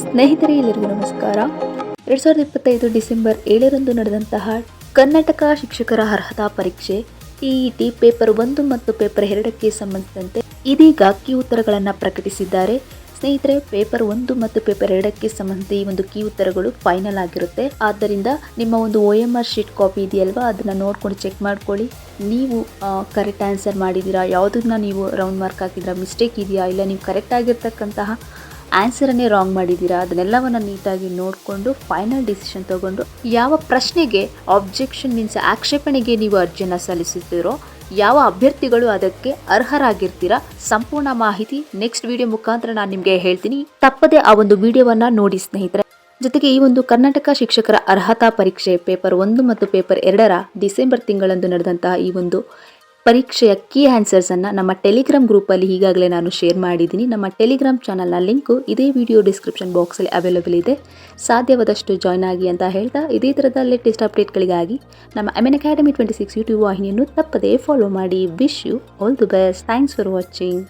ಸ್ನೇಹಿತರೆ ಎಲ್ಲರಿಗೂ ನಮಸ್ಕಾರ. ಎರಡು ಸಾವಿರದ ಇಪ್ಪತ್ತೈದು ಡಿಸೆಂಬರ್ ಏಳರಂದು ನಡೆದಂತಹ ಕರ್ನಾಟಕ ಶಿಕ್ಷಕರ ಅರ್ಹತಾ ಪರೀಕ್ಷೆ ಇಇಟಿ ಪೇಪರ್ ಒಂದು ಮತ್ತು ಪೇಪರ್ ಎರಡಕ್ಕೆ ಸಂಬಂಧಿಸಿದಂತೆ ಇದೀಗ ಕೀ ಉತ್ತರಗಳನ್ನು ಪ್ರಕಟಿಸಿದ್ದಾರೆ. ಸ್ನೇಹಿತರೆ, ಪೇಪರ್ ಒಂದು ಮತ್ತು ಪೇಪರ್ ಎರಡಕ್ಕೆ ಸಂಬಂಧಿಸಿದ ಈ ಒಂದು ಕೀ ಉತ್ತರಗಳು ಫೈನಲ್ ಆಗಿರುತ್ತೆ. ಆದ್ದರಿಂದ ನಿಮ್ಮ ಒಂದು O M R sheet copy ಇದೆಯಲ್ವಾ? ಅದನ್ನು ನೋಡ್ಕೊಂಡು ಚೆಕ್ ಮಾಡ್ಕೊಳ್ಳಿ. ನೀವು ಕರೆಕ್ಟ್ ಆನ್ಸರ್ ಮಾಡಿದ್ದೀರಾ? ಯಾವುದನ್ನ ನೀವು ರೌಂಡ್ ಮಾರ್ಕ್ ಹಾಕಿದ್ರ ಮಿಸ್ಟೇಕ್ ಇದೆಯಾ? ಇಲ್ಲ, ನೀವು ಕರೆಕ್ಟ್ ಆಗಿರ್ತಕ್ಕಂತಹ ಆನ್ಸರನ್ನೇ ರಾಂಗ್ ಮಾಡಿದ್ದೀರಾ ಅದನ್ನೆಲ್ಲವನ್ನು ನೀಟಾಗಿ ನೋಡಿಕೊಂಡು ಫೈನಲ್ ಡಿಸಿಷನ್ ತಗೊಂಡು ಯಾವ ಪ್ರಶ್ನೆಗೆ ಆಬ್ಜೆಕ್ಷನ್ ಮೀನ್ಸ್ ಆಕ್ಷೇಪಣೆಗೆ ನೀವು ಅರ್ಜಿಯನ್ನು ಸಲ್ಲಿಸುತ್ತೀರೋ ಯಾವ ಅಭ್ಯರ್ಥಿಗಳು ಅದಕ್ಕೆ ಅರ್ಹರಾಗಿರ್ತೀರಾ, ಸಂಪೂರ್ಣ ಮಾಹಿತಿ ನೆಕ್ಸ್ಟ್ ವಿಡಿಯೋ ಮುಖಾಂತರ ನಾನು ನಿಮಗೆ ಹೇಳ್ತೀನಿ. ತಪ್ಪದೆ ಆ ಒಂದು ವಿಡಿಯೋವನ್ನ ನೋಡಿ ಸ್ನೇಹಿತರೆ. ಜೊತೆಗೆ ಈ ಒಂದು ಕರ್ನಾಟಕ ಶಿಕ್ಷಕರ ಅರ್ಹತಾ ಪರೀಕ್ಷೆ ಪೇಪರ್ ಒಂದು ಮತ್ತು ಪೇಪರ್ ಎರಡರ ಡಿಸೆಂಬರ್ ತಿಂಗಳಂದು ನಡೆದಂತಹ ಈ ಒಂದು ಪರೀಕ್ಷೆಯ ಕೀ ಆನ್ಸರ್ಸ್ ಅನ್ನ ನಮ್ಮ ಟೆಲಿಗ್ರಾಮ್ ಗ್ರೂಪ್ ಅಲ್ಲಿ ಈಗಾಗಲೇ ನಾನು ಶೇರ್ ಮಾಡಿದ್ದೀನಿ. ನಮ್ಮ ಟೆಲಿಗ್ರಾಮ್ ಚಾನಲ್ನ ಲಿಂಕು ಇದೇ ವಿಡಿಯೋ ಡಿಸ್ಕ್ರಿಪ್ಷನ್ ಬಾಕ್ಸ್ ಅಲ್ಲಿ ಅವೈಲೇಬಲ್ ಇದೆ. ಸಾಧ್ಯವಾದಷ್ಟು ಜಾಯ್ನ್ ಆಗಿ ಅಂತ ಹೇಳ್ತಾ, ಇದೇ ಥರದ ಲೇಟೆಸ್ಟ್ ಅಪ್ಡೇಟ್ಗಳಿಗಾಗಿ ನಮ್ಮ M academy twenty six YouTube ವಾಹಿನಿಯನ್ನು ತಪ್ಪದೇ ಫಾಲೋ ಮಾಡಿ. Wish you all the best thanks for watching